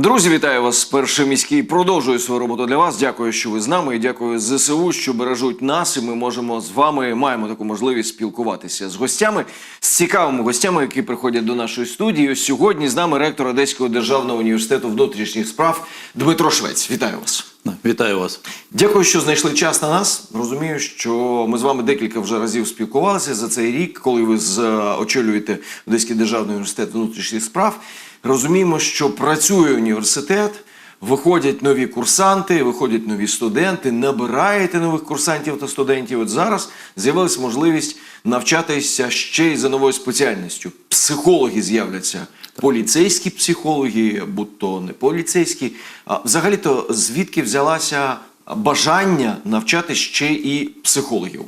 Друзі, вітаю вас. Перший міський продовжує свою роботу для вас. Дякую, що ви з нами. І дякую ЗСУ, що бережуть нас. І ми можемо з вами маємо таку можливість спілкуватися з гостями, з цікавими гостями, які приходять до нашої студії. Ось Сьогодні з нами ректор Одеського державного університету внутрішніх справ Дмитро Швець. Вітаю вас. Вітаю вас. Дякую, що знайшли час на нас. Розумію, що ми з вами декілька вже разів спілкувалися за цей рік, коли ви з, е, очолюєте Одеський державний університет внутрішніх справ. Розуміємо, що працює університет, виходять нові курсанти, виходять нові студенти, набираєте нових курсантів та студентів. От зараз з'явилася можливість навчатися ще й за новою спеціальністю. Психологи з'являться. Поліцейські психологи, будь-то не поліцейські. Взагалі-то звідки взялося бажання навчати ще і психологів?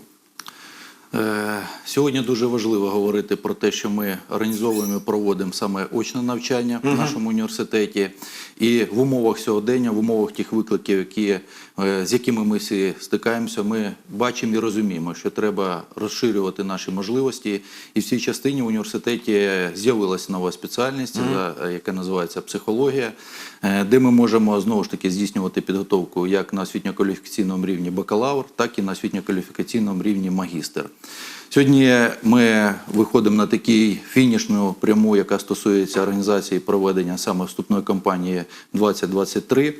Е, Сьогодні дуже важливо говорити про те, що ми організовуємо і проводимо саме очне навчання в нашому університеті. І в умовах сьогодення, в умовах тих викликів, які, з якими ми всі стикаємося, ми бачимо і розуміємо, що треба розширювати наші можливості. І в цій частині в університеті з'явилася нова спеціальність, за- яка називається психологія, е, де ми можемо знову ж таки здійснювати підготовку як на освітньо-кваліфікаційному рівні бакалавр, так і на освітньо-кваліфікаційному рівні магістр. Сьогодні ми виходимо на такий фінішну пряму, яка стосується організації проведення саме вступної кампанії 2023,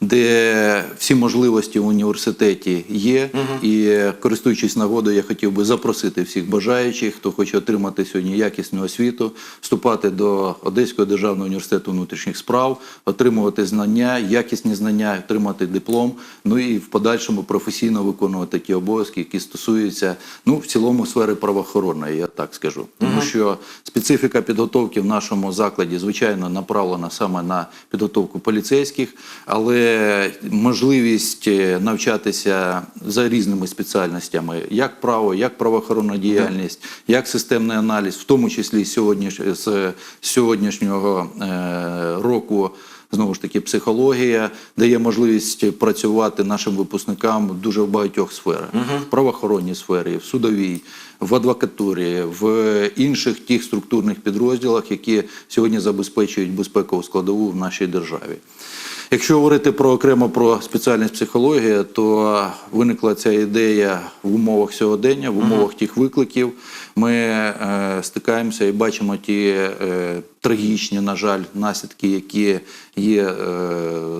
де всі можливості в університеті є. І користуючись нагодою, я хотів би запросити всіх бажаючих, хто хоче отримати сьогодні якісну освіту, вступати до Одеського державного університету внутрішніх справ, отримувати знання, якісні знання, отримати диплом. Ну і в подальшому професійно виконувати ті обов'язки, які стосуються ну в цілому сфери правоохоронної, я так скажу. Тому що специфіка підготовки в нашому закладі, звичайно, направлена саме на підготовку поліцейських, але можливість е, навчатися за різними спеціальностями, як право, як правоохоронна діяльність, як системний аналіз, в тому числі сьогодні з сьогоднішнього е, року. Знову ж таки, психологія дає можливість працювати нашим випускникам дуже в багатьох сферах: в правоохоронній сфері, в судовій, в адвокатурі, в інших тих структурних підрозділах, які сьогодні забезпечують безпекову складову в нашій державі. Якщо говорити про окремо про спеціальність психологія, то виникла ця ідея в умовах сьогодення, в умовах тих викликів. Ми е, стикаємося і бачимо ті е, трагічні, на жаль, наслідки, які є е,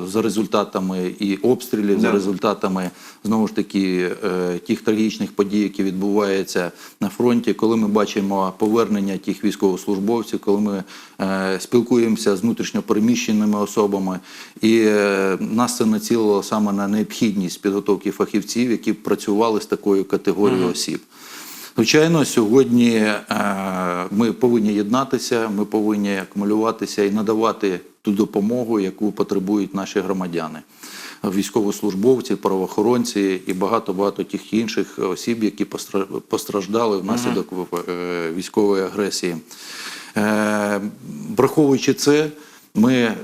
за результатами і обстрілів, за результатами знову ж таки е, тих трагічних подій, які відбуваються на фронті, коли ми бачимо повернення тих військовослужбовців, коли ми е, спілкуємося з внутрішньопереміщеними особами, і е, нас це націлило саме на необхідність підготовки фахівців, які працювали з такою категорією осіб. Звичайно, сьогодні е, ми повинні єднатися, ми повинні акумулюватися і надавати ту допомогу, яку потребують наші громадяни, військовослужбовці, правоохоронці і багато багато тих інших осіб, які постраждали внаслідок е, військової агресії. Е, Враховуючи це, ми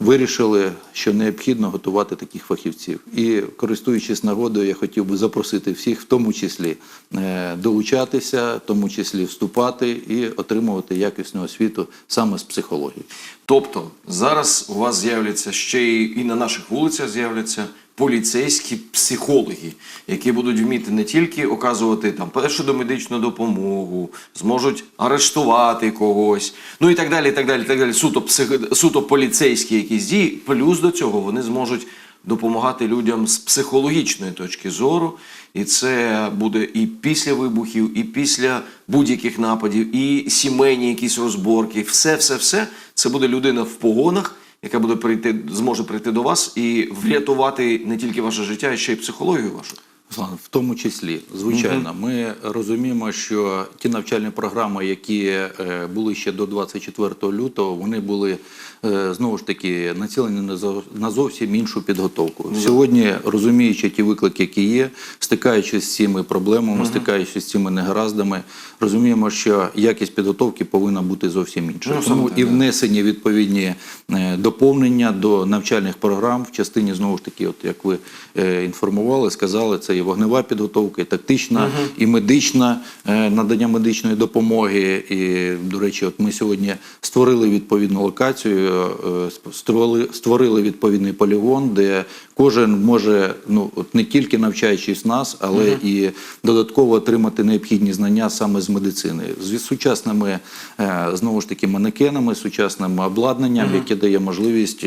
вирішили, що необхідно готувати таких фахівців. І користуючись нагодою, я хотів би запросити всіх, в тому числі е, долучатися, в тому числі вступати і отримувати якісну освіту саме з психології. Тобто зараз у вас з'являться ще й, і на наших вулицях з'являться поліцейські психологи, які будуть вміти не тільки оказувати там першу домедичну допомогу, зможуть арештувати когось, ну і так далі, і так далі, і так далі. Суто псих... суто поліцейські якісь дії. Плюс до цього вони зможуть допомагати людям з психологічної точки зору. І це буде і після вибухів, і після будь-яких нападів, і сімейні якісь розборки. Все, все, все. Це буде людина в погонах, яка буде прийти, зможе прийти до вас і врятувати не тільки ваше життя, а ще й психологію вашу. В тому числі, звичайно, ми розуміємо, що ті навчальні програми, які е, були ще до 24 лютого, вони були е, знову ж таки націлені на зо- зовсім іншу підготовку. Сьогодні, розуміючи ті виклики, які є, стикаючись з цими проблемами, стикаючись з цими негараздами, розуміємо, що якість підготовки повинна бути зовсім інша. Ну, Тому і внесені відповідні е, доповнення до навчальних програм в частині знову ж таки, от як ви інформували, сказали, це і вогнева підготовка, і тактична, і медична е, надання медичної допомоги. І, до речі, от ми сьогодні створили відповідну локацію, е, створили, створили відповідний полігон, де кожен може ну от не тільки навчаючись нас, але і додатково отримати необхідні знання саме з медицини. З сучасними е, знову ж таки манекенами, сучасним обладнанням, яке дає можливість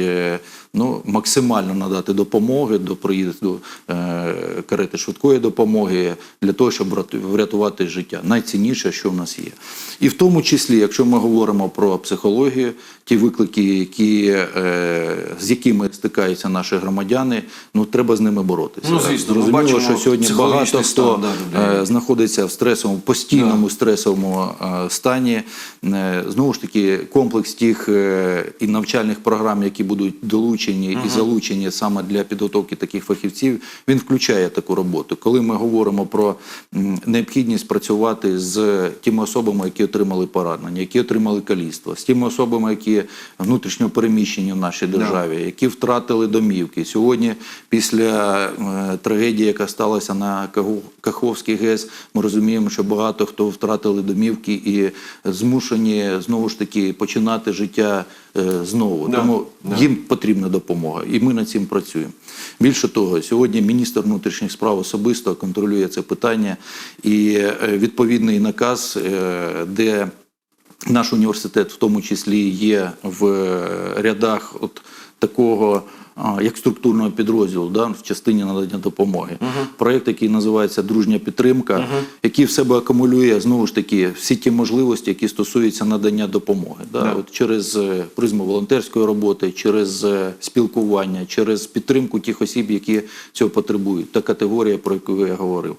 ну максимально надати допомоги до приїзду е, карети швидкої допомоги для того, щоб вряту- врятувати життя. Найцінніше, що в нас є, і в тому числі, якщо ми говоримо про психологію, ті виклики, які е, з якими стикаються наші громадяни, ну треба з ними боротися. Ну, звісно, ми Зрозуміло, бачимо що сьогодні багато стан, хто да, е, знаходиться в стресовому, постійному стресовому е, стані. Е, Знову ж таки, комплекс тих е, і навчальних програм, які будуть долучені і залучені саме для підготовки таких фахівців, він включає таку роботу. Коли ми говоримо про необхідність працювати з тими особами, які отримали поранення, які отримали каліцтво, з тими особами, які внутрішньо переміщені в нашій державі, які втратили домівки. Сьогодні, після е, трагедії, яка сталася на Каховській ГЕС, ми розуміємо, що багато хто втратили домівки і змушені знову ж таки починати життя знову. Да, Тому да. їм потрібна допомога, і ми над цим працюємо. Більше того, сьогодні міністр внутрішніх справ особисто контролює це питання, і е, відповідний наказ, е, де наш університет в тому числі є в е, рядах от такого. Як структурного підрозділу да, в частині надання допомоги. Проєкт, який називається Дружня підтримка, який в себе акумулює знову ж таки всі ті можливості, які стосуються надання допомоги. Да, От через е, призму волонтерської роботи, через е, спілкування, через підтримку тих осіб, які цього потребують. Та категорія, про яку я говорив.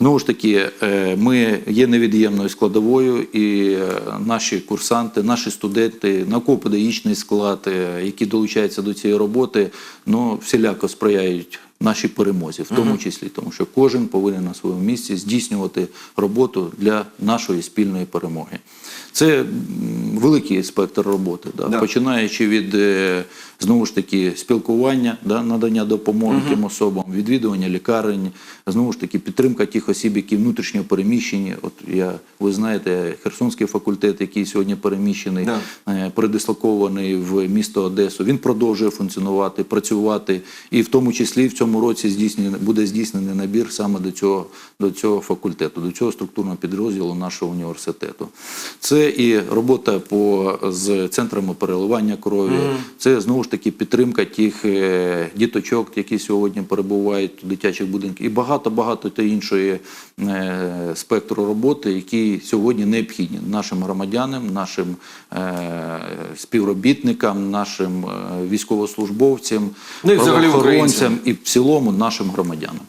Знову ж таки, е, ми є невід'ємною складовою, і е, наші курсанти, наші студенти, науково-педагогічний склад, е, які долучаються до цієї роботи, ну всіляко сприяють нашій перемозі, в тому числі, тому що кожен повинен на своєму місці здійснювати роботу для нашої спільної перемоги. Це великий спектр роботи, да, Да. починаючи від е, знову ж таки спілкування, да, надання допомоги тим особам, відвідування лікарень, знову ж таки підтримка тих осіб, які внутрішньо переміщені. От я ви знаєте, Херсонський факультет, який сьогодні переміщений, Да. е, передислокований в місто Одесу. Він продовжує функціонувати, працювати, і в тому числі в цьому році здійснений буде здійснений набір саме до цього, до цього факультету, до цього структурного підрозділу нашого університету. Це і робота по з центрами переливання крові. Це знову ж таки підтримка тих е, діточок, які сьогодні перебувають в дитячих будинках, і багато багато та іншої е, спектру роботи, які сьогодні необхідні нашим громадянам, нашим е, співробітникам, нашим е, військовослужбовцям, Ну і взагалі і в цілому нашим громадянам.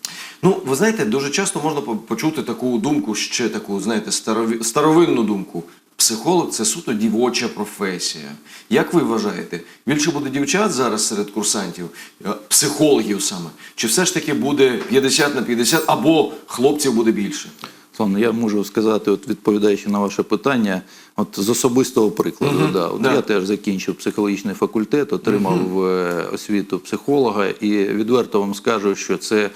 Ну, ви знаєте, дуже часто можна почути таку думку, ще таку, знаєте, старові- старовинну думку. Психолог це суто дівоча професія. Як ви вважаєте, більше буде дівчат зараз серед курсантів, е, психологів саме? Чи все ж таки буде 50 на 50, або хлопців буде більше? Славно, я можу сказати, от відповідаючи на ваше питання, от з особистого прикладу, да, от да. я теж закінчив психологічний факультет, отримав е, освіту психолога, і відверто вам скажу, що це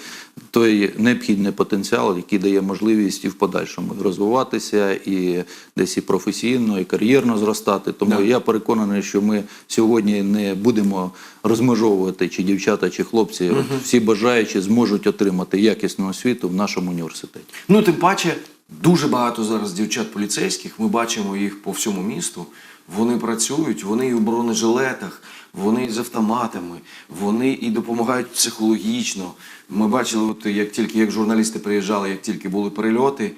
той необхідний потенціал, який дає можливість і в подальшому розвиватися, і десь і професійно, і кар'єрно зростати. Тому Да. я переконаний, що ми сьогодні не будемо розмежовувати чи дівчата, чи хлопці. От всі бажаючі зможуть отримати якісну освіту в нашому університеті. Ну, тим паче, дуже багато зараз дівчат поліцейських. Ми бачимо їх по всьому місту. Вони працюють, вони і у бронежилетах, вони з автоматами, вони і допомагають психологічно. Ми бачили, от як тільки як журналісти приїжджали, як тільки були перельоти,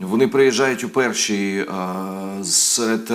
вони приїжджають у перші серед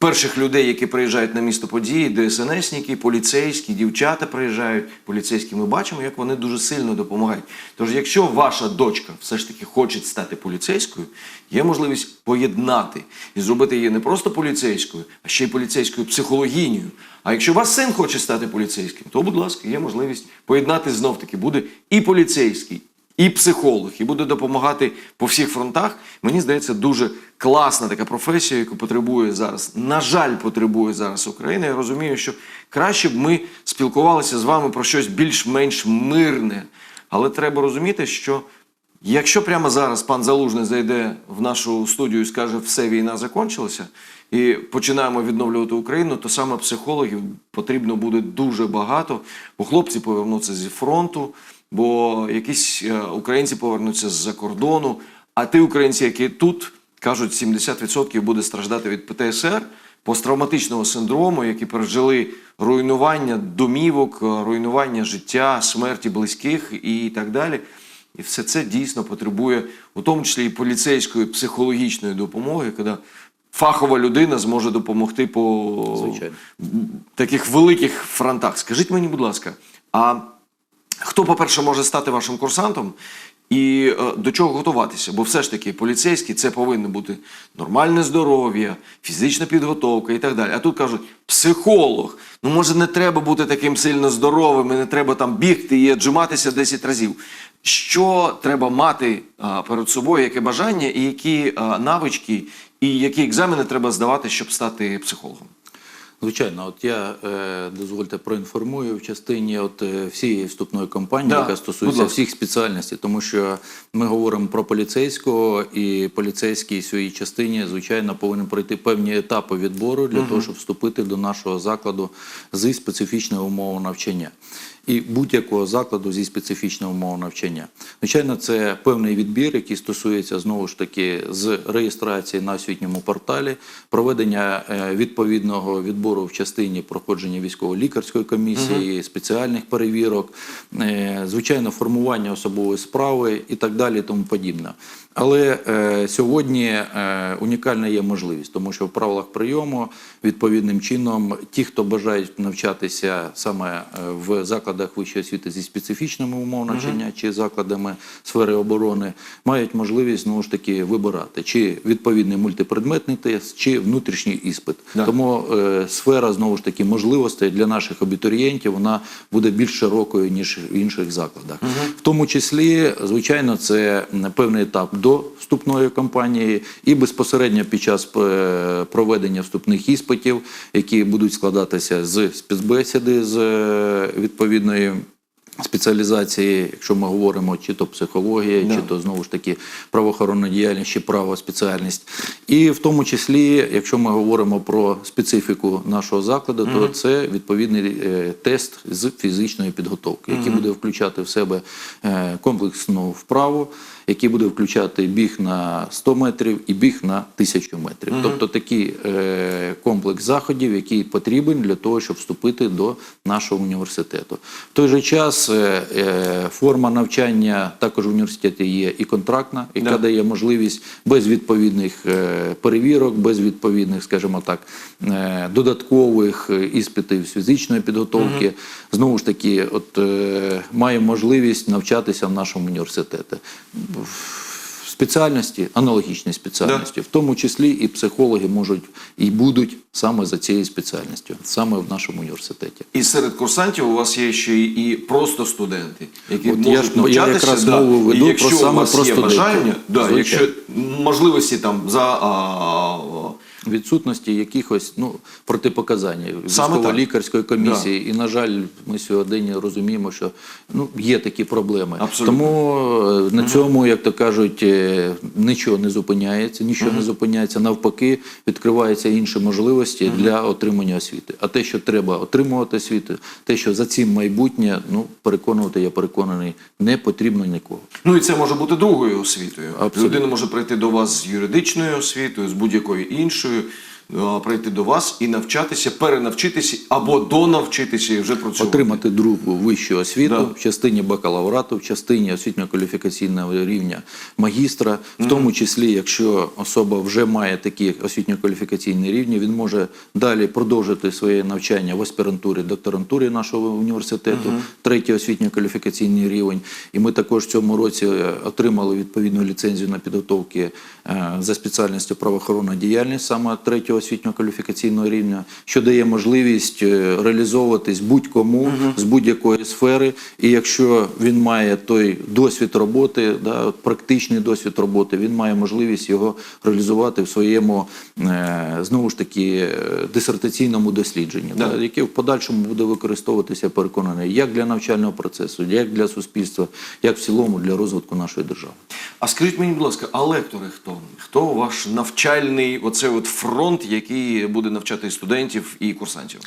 перших людей, які приїжджають на місто події, ДСНСники, поліцейські, дівчата приїжджають, поліцейські. Ми бачимо, як вони дуже сильно допомагають. Тож, якщо ваша дочка все ж таки хоче стати поліцейською, є можливість поєднати і зробити її не просто поліцейською, а ще й поліцейською психологінею. А якщо ваш син хоче стати поліцейським, то, будь ласка, є можливість поєднати знов таки. Буде і поліцейський, і психолог, і буде допомагати по всіх фронтах. Мені здається, дуже класна така професія, яку потребує зараз. На жаль, потребує зараз Україна. Я розумію, що краще б ми спілкувалися з вами про щось більш-менш мирне. Але треба розуміти, що Якщо прямо зараз пан Залужний зайде в нашу студію і скаже, все війна закінчилася, і починаємо відновлювати Україну, то саме психологів потрібно буде дуже багато, бо хлопці повернуться зі фронту, бо якісь е, українці повернуться з-за кордону. А ті українці, які тут кажуть, 70% буде страждати від ПТСР, посттравматичного синдрому, які пережили руйнування домівок, е, руйнування життя, смерті близьких і так далі. І все це дійсно потребує, у тому числі і поліцейської психологічної допомоги, коли фахова людина зможе допомогти по Звичайно. таких великих фронтах. Скажіть мені, будь ласка, а хто, по-перше, може стати вашим курсантом і е, до чого готуватися? Бо все ж таки поліцейський це повинно бути нормальне здоров'я, фізична підготовка і так далі. А тут кажуть, психолог. Ну, може, не треба бути таким сильно здоровим, і не треба там бігти і отжиматися 10 разів. Що треба мати а, перед собою, яке бажання, і які а, навички, і які екзамени треба здавати, щоб стати психологом? Звичайно, от я е, дозвольте проінформую в частині от е, всієї вступної кампанії, Да, яка стосується всіх спеціальностей, тому що ми говоримо про поліцейського, і поліцейський в своїй частині, звичайно, повинен пройти певні етапи відбору для того, щоб вступити до нашого закладу зі специфічною умовою навчання. І будь-якого закладу зі специфічною умовою навчання. Звичайно, це певний відбір, який стосується знову ж таки з реєстрації на освітньому порталі, проведення е, відповідного відбору в частині проходження військово-лікарської комісії, спеціальних перевірок, е, звичайно, формування особової справи і так далі, і тому подібне. Але е, сьогодні е, унікальна є можливість, тому що в правилах прийому відповідним чином ті, хто бажають навчатися саме е, в закладах вищої освіти зі специфічними умовами навчання чи закладами сфери оборони, мають можливість знову ж таки вибирати чи відповідний мультипредметний тест, чи внутрішній іспит. Да. Тому е, сфера знову ж таки можливостей для наших абітурієнтів вона буде більш широкою ніж в інших закладах. В тому числі, звичайно, це певний етап до вступної кампанії і безпосередньо під час е, проведення вступних іспитів, які будуть складатися з спецбесіди з е, відповідної. Спеціалізації, якщо ми говоримо чи то психологія, Да. чи то знову ж таки правоохоронна діяльність, чи право спеціальність, і в тому числі, якщо ми говоримо про специфіку нашого закладу, то це відповідний е, тест з фізичної підготовки, який буде включати в себе е, комплексну вправу, який буде включати біг на 100 метрів і біг на 1000 метрів. Тобто такий е, комплекс заходів, який потрібен для того, щоб вступити до нашого університету. В той же час е, е, форма навчання також в університеті є і контрактна, яка Да. дає можливість без відповідних е, перевірок, без відповідних, скажімо так, е, додаткових е, іспитів з фізичної підготовки. Знову ж таки, от е, має можливість навчатися в нашому університеті. Спеціальності, аналогічній спеціальності, в тому числі і психологи можуть і будуть саме за цією спеціальністю, саме в нашому університеті. І серед курсантів у вас є ще і, просто студенти, які От можуть я ж- я якраз да. мову веду і якщо про саме у вас про є студентів. бажання, да, якщо можливості там за а, Відсутності якихось ну протипоказань військово-лікарської комісії, і на жаль, ми сьогодні розуміємо, що ну є такі проблеми. Абсолютно. Тому е, на цьому, як то кажуть, е, нічого не зупиняється, нічого не зупиняється. Навпаки, відкриваються інші можливості для отримання освіти. А те, що треба отримувати освіту, те, що за цим майбутнє, ну переконувати, я переконаний, не потрібно нікого. Ну і це може бути другою освітою. Абсолютно. Людина може прийти до вас з юридичною освітою, з будь-якою іншою, Merci. Прийти до вас і навчатися, перенавчитися або донавчитися і вже працювати. отримати другу вищу освіту Да. в частині бакалаврату, в частині освітньо-кваліфікаційного рівня магістра, в тому числі, якщо особа вже має такі освітньо-кваліфікаційні рівні, він може далі продовжити своє навчання в аспірантурі, докторантурі нашого університету, третій освітньо-кваліфікаційний рівень. І ми також в цьому році е, отримали відповідну ліцензію на підготовки е, за спеціальністю правоохоронна діяльність саме третього освітньо-кваліфікаційного рівня, що дає можливість е, реалізовуватись будь-кому з будь-якої сфери. І якщо він має той досвід роботи, да, практичний досвід роботи, він має можливість його реалізувати в своєму е, знову ж таки е, дисертаційному дослідженні, да, яке в подальшому буде використовуватися, переконаний, як для навчального процесу, як для суспільства, як в цілому для розвитку нашої держави. А скажіть мені, будь ласка, а лектори хто? Хто ваш навчальний оцей от фронт, який буде навчати студентів і курсантів?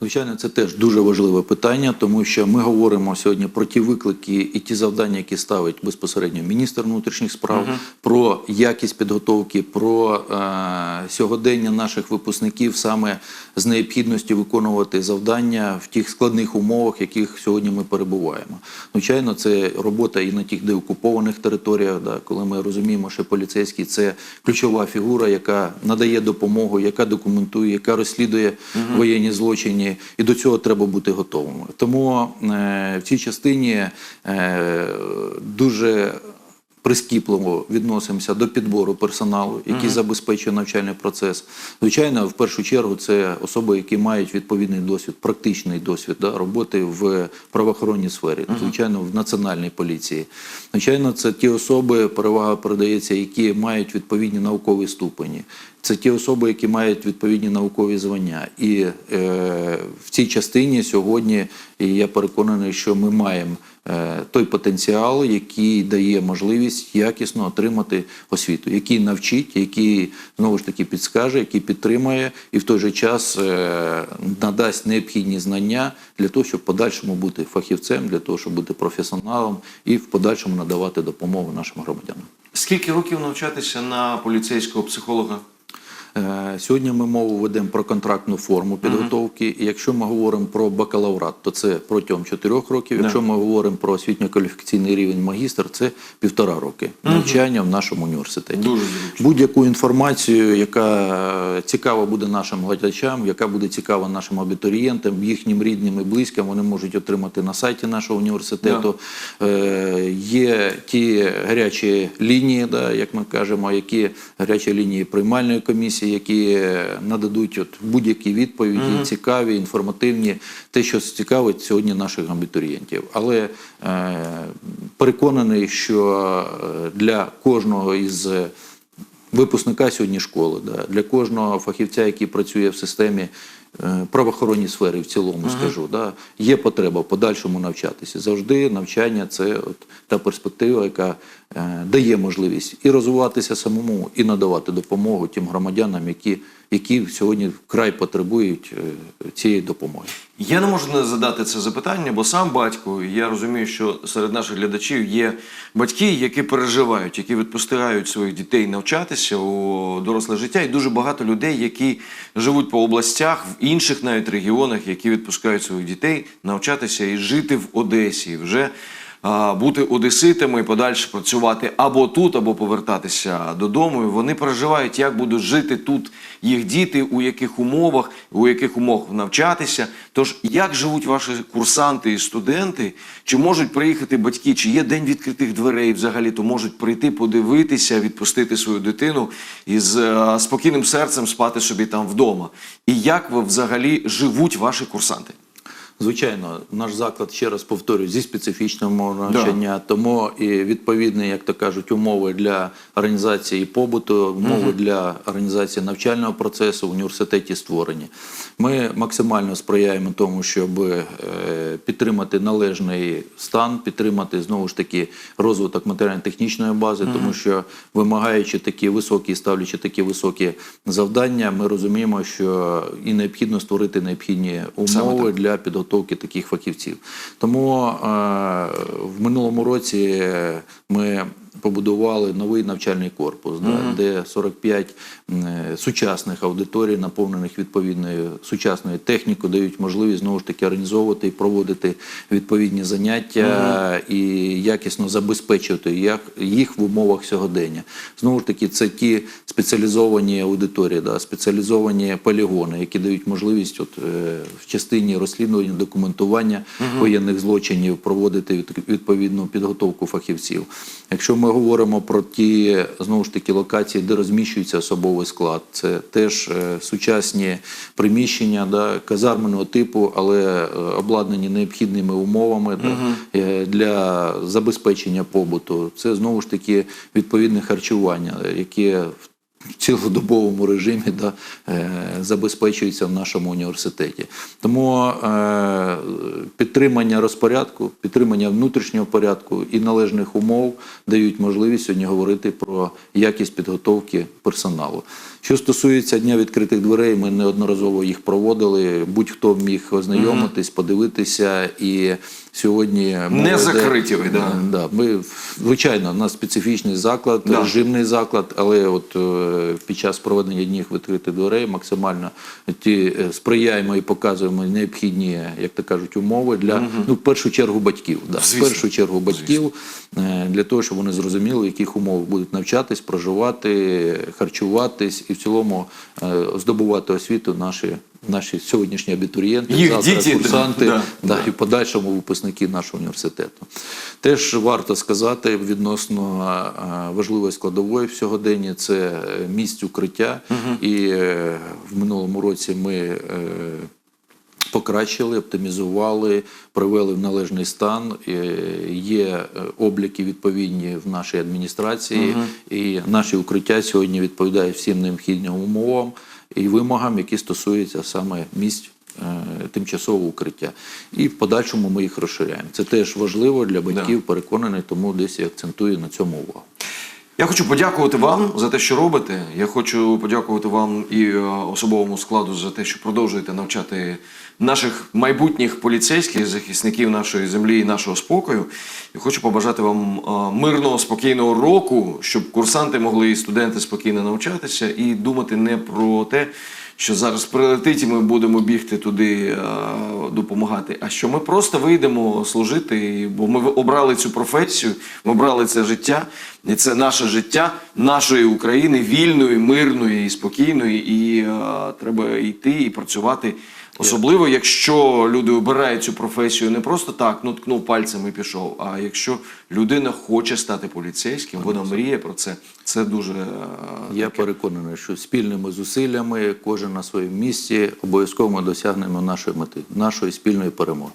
Звичайно, це теж дуже важливе питання, тому що ми говоримо сьогодні про ті виклики і ті завдання, які ставить безпосередньо міністр внутрішніх справ, про якість підготовки, про е, сьогодення наших випускників саме з необхідністю виконувати завдання в тих складних умовах, в яких сьогодні ми перебуваємо. Звичайно, це робота і на тих деокупованих територіях, да, коли ми розуміємо, що поліцейський це ключова фігура, яка надає допомогу, яка документує, яка розслідує воєнні злочини, і до цього треба бути готовими. Тому е, в цій частині е, дуже прискіпливо відносимося до підбору персоналу, який забезпечує навчальний процес. Звичайно, в першу чергу це особи, які мають відповідний досвід, практичний досвід да, роботи в правоохоронній сфері, звичайно, в національній поліції. Звичайно, це ті особи, перевага передається, які мають відповідні наукові ступені. Це ті особи, які мають відповідні наукові звання. І е, в цій частині сьогодні я переконаний, що ми маємо е, той потенціал, який дає можливість якісно отримати освіту, який навчить, який знову ж таки підскаже, який підтримає і в той же час е, надасть необхідні знання для того, щоб в подальшому бути фахівцем, для того, щоб бути професіоналом і в подальшому надавати допомогу нашим громадянам. Скільки років навчатися на поліцейського психолога? Е, Сьогодні ми мову ведемо про контрактну форму підготовки. І якщо ми говоримо про бакалаврат, то це протягом 4 років. Якщо ми говоримо про освітньо-кваліфікаційний рівень магістр, це півтора роки навчання в нашому університеті. Будь-яку інформацію, яка е, цікава буде нашим глядачам, яка буде цікава нашим абітурієнтам, їхнім рідним і близьким, вони можуть отримати на сайті нашого університету. Е, Є ті гарячі лінії, да, як ми кажемо, які гарячі лінії приймальної комісії, які е, нададуть от будь-які відповіді, цікаві, інформативні, те, що цікавить сьогодні наших абітурієнтів. Але е, переконаний, що е, для кожного із е, випускника сьогодні школи, да, для кожного фахівця, який працює в системі правоохоронній сфері в цілому, скажу, да, є потреба в подальшому навчатися. Завжди навчання це от та перспектива, яка е, дає можливість і розвиватися самому, і надавати допомогу тим громадянам, які, які сьогодні вкрай потребують е, цієї допомоги. Я не можу не задати це запитання, бо сам батько, я розумію, що серед наших глядачів є батьки, які переживають, які відпускають своїх дітей навчатися у доросле життя, і дуже багато людей, які живуть по областях, в інших навіть регіонах, які відпускають своїх дітей навчатися і жити в Одесі, вже бути одеситами і подальше працювати або тут, або повертатися додому. І вони переживають, як будуть жити тут їх діти, у яких умовах, у яких умовах навчатися. Тож, як живуть ваші курсанти і студенти? Чи можуть приїхати батьки? Чи є день відкритих дверей? Взагалі то можуть прийти, подивитися, відпустити свою дитину і з е, спокійним серцем спати собі там вдома. І як ви взагалі живуть ваші курсанти? Звичайно, наш заклад, ще раз повторюю, зі специфічним умовами навчання, тому і відповідні, як то кажуть, умови для організації побуту, умови для організації навчального процесу в університеті створені. Ми максимально сприяємо тому, щоб е, підтримати належний стан, підтримати знову ж таки розвиток матеріально-технічної бази, тому що вимагаючи такі високі, ставлячи такі високі завдання, ми розуміємо, що і необхідно створити необхідні умови для підготовки таких фахівців. Тому е, в минулому році ми побудували новий навчальний корпус, да, де 45 е, сучасних аудиторій, наповнених відповідною сучасною технікою, дають можливість знову ж таки організовувати і проводити відповідні заняття і якісно забезпечувати їх, їх в умовах сьогодення. Знову ж таки, це ті спеціалізовані аудиторії, да, спеціалізовані полігони, які дають можливість от, е, в частині розслідування, документування воєнних злочинів проводити відповідну підготовку фахівців. Якщо ми ми говоримо про ті знову ж таки локації, де розміщується особовий склад. Це теж е, сучасні приміщення да, казарменного типу, але е, обладнані необхідними умовами да, угу. для забезпечення побуту. Це знову ж таки відповідне харчування, яке в в цілодобовому режимі да, е, забезпечується в нашому університеті. Тому е, підтримання розпорядку, підтримання внутрішнього порядку і належних умов дають можливість сьогодні говорити про якість підготовки персоналу. Що стосується дня відкритих дверей, ми неодноразово їх проводили. Будь-хто міг ознайомитись, подивитися і. Сьогодні мова Не закриті ви, да. Да, ми звичайно, у нас специфічний заклад, Да. режимний заклад, але от е, під час проведення днів відкритих дверей максимально ті е, сприяємо і показуємо необхідні, як то кажуть, умови для ну в першу чергу батьків. Да, в першу чергу батьків Звісно. для того, щоб вони зрозуміли, в яких умовах будуть навчатись, проживати, харчуватись і в цілому е, здобувати освіту наші. Наші сьогоднішні абітурієнти, Їх завтра діти, курсанти, да. да, і подальшому випускники нашого університету. Теж варто сказати відносно важливої складової в сьогоденні це місць укриття. І е, в минулому році ми е, покращили, оптимізували, привели в належний стан. Е, Є обліки відповідні в нашій адміністрації, і наші укриття сьогодні відповідають всім необхідним умовам і вимогам, які стосуються саме місць. е, Тимчасового укриття, і в подальшому ми їх розширяємо. Це теж важливо для батьків, переконаний, тому десь я акцентую на цьому увагу. Я хочу подякувати вам за те, що робите. Я хочу подякувати вам і е, особовому складу за те, що продовжуєте навчати наших майбутніх поліцейських, захисників нашої землі і нашого спокою. І хочу побажати вам е, мирного, спокійного року, щоб курсанти могли і студенти спокійно навчатися і думати не про те, що зараз прилетить, і ми будемо бігти туди е, допомагати. А що ми просто вийдемо служити, бо ми обрали цю професію, ми обрали це життя, і це наше життя нашої України, вільної, мирної і спокійної. І е, треба йти і працювати. Особливо, якщо люди обирають цю професію не просто так, ну ткнув пальцем і пішов. А якщо людина хоче стати поліцейським, вона мріє про це. Це дуже е, Я переконаний, що спільними зусиллями, кожен на своєму місці, обов'язково ми досягнемо нашої мети, нашої спільної перемоги.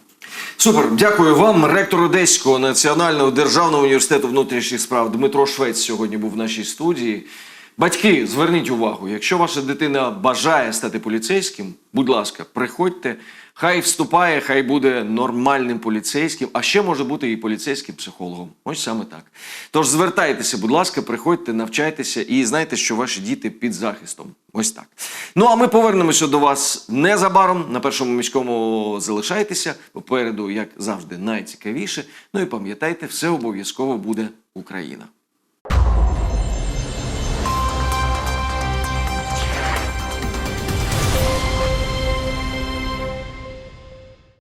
Супер, дякую вам. Ректор Одеського національного державного університету внутрішніх справ Дмитро Швець сьогодні був в нашій студії. Батьки, зверніть увагу, якщо ваша дитина бажає стати поліцейським, будь ласка, приходьте. Хай вступає, хай буде нормальним поліцейським, а ще може бути і поліцейським психологом. Ось саме так. Тож звертайтеся, будь ласка, приходьте, навчайтеся і знайте, що ваші діти під захистом. Ось так. Ну а ми повернемося до вас незабаром. На першому міському залишайтеся. Попереду, як завжди, найцікавіше. Ну і пам'ятайте, все обов'язково буде Україна.